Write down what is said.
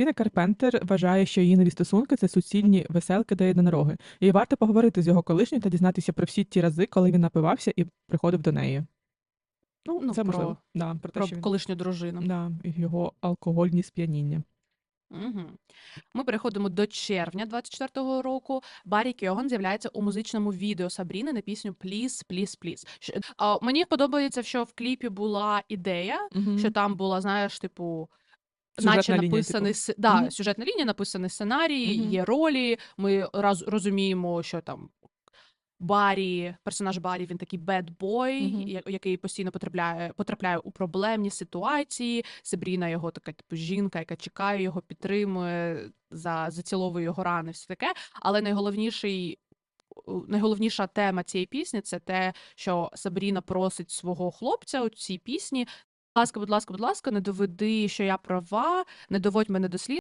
Сабріна Карпентер вважає, що її нові стосунки це суцільні веселки до єдинороги. І варто поговорити з його колишньою та дізнатися про всі ті рази, коли він напивався і приходив до неї. Ну, Ну, це про- можливо. Да, про те, Про що він... колишню дружину. да, і його алкогольні сп'яніння. Угу. Ми переходимо до червня 24-го року. Баррі Кьоган з'являється у музичному відео Сабріни на пісню Please, Please, Please. Щ- А, мені подобається, що в кліпі була ідея, що там була, знаєш, типу. Сюжетна Наче лінія, написаний типу. с- да, Мгм. сюжетна лінія, написаний сценарій, Мгм. є ролі. Ми раз розуміємо, що там Барі, персонаж Барі, він такий bad boy, Мгм. який постійно потрапляє, потрапляє у проблемні ситуації. Сабріна його така, типу, жінка, яка чекає його, підтримує, за, заціловує його рани, все таке. Але найголовніший. Найголовніша тема цієї пісні це те, що Сабріна просить свого хлопця у цій пісні. Ласка, будь ласка, будь ласка, не доведи, що я права, не доводь мене до слід.